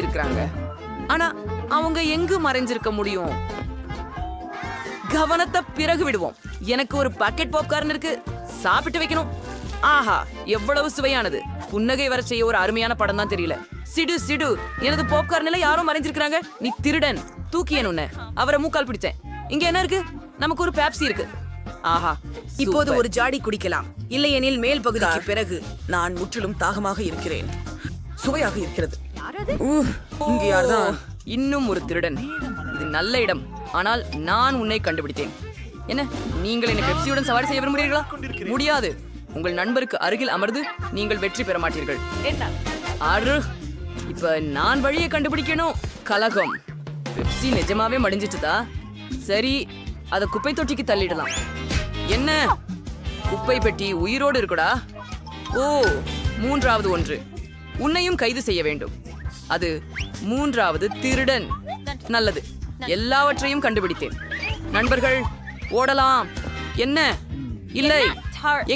இருக்கிறாங்க. ஆனா அவங்க எங்கு மறைஞ்சிருக்க முடியும்? கவனத்தை பிறகு விடுவோம். எனக்கு ஒரு பாக்கெட் பாப்கார்ன் இருக்கு. சாப்பிட்டு வைக்கணும். ஆஹா எவ்வளவு சுவையானது. புன்னகை வர செய்ய ஒரு அருமையான படம் தான் தெரியல. சிடு சிடு. எனது பாப்கார்ன்ல யாரோ மறைஞ்சிருக்காங்க நீ திருடன். தூக்கியன் உன்னை. அவரை மூக்கால் பிடிச்சேன். இங்க என்ன இருக்கு? நமக்கு ஒரு பேப்சி இருக்கு. ஆஹா இப்போது. ஒரு ஜாடி குடிக்கலாம். இல்லையெனில் மேல் பகுதிக்கு பிறகு நான் முற்றிலும் தாகமாக இருக்கிறேன். சுவையாக இருக்கிறது. இங்க யார்தான்? இன்னும் ஒரு திருடன். இது நல்ல இடம். ஆனால் நான் உன்னை கண்டுபிடித்தேன். என்ன? நீங்கள் என்னை பெப்சியுடன் சவாரி செய்ய விரும்புகிறீர்களா? முடியாது. உங்கள் நண்பருக்கு அருகில் அமர்ந்து நீங்கள் வெற்றி பெற மாட்டீர்கள். அரு. இப்ப நான் வழியை கண்டுபிடிக்கணும். கலகம். பெப்சி நிஜமாவே மடிஞ்சிட்டுதா? சரி அத குப்பை தொட்டிக்கு தள்ளிடலாம். என்ன? குப்பை பெட்டி உயிரோடு இருக்குடா? ஓ மூன்றாவது ஒன்று. உன்னையும் கைது செய்ய வேண்டும். அது மூன்றாவது திருடன். நல்லது. எல்லாவற்றையும் கண்டுபிடித்தேன். நண்பர்கள் ஓடலாம். என்ன? இல்லை.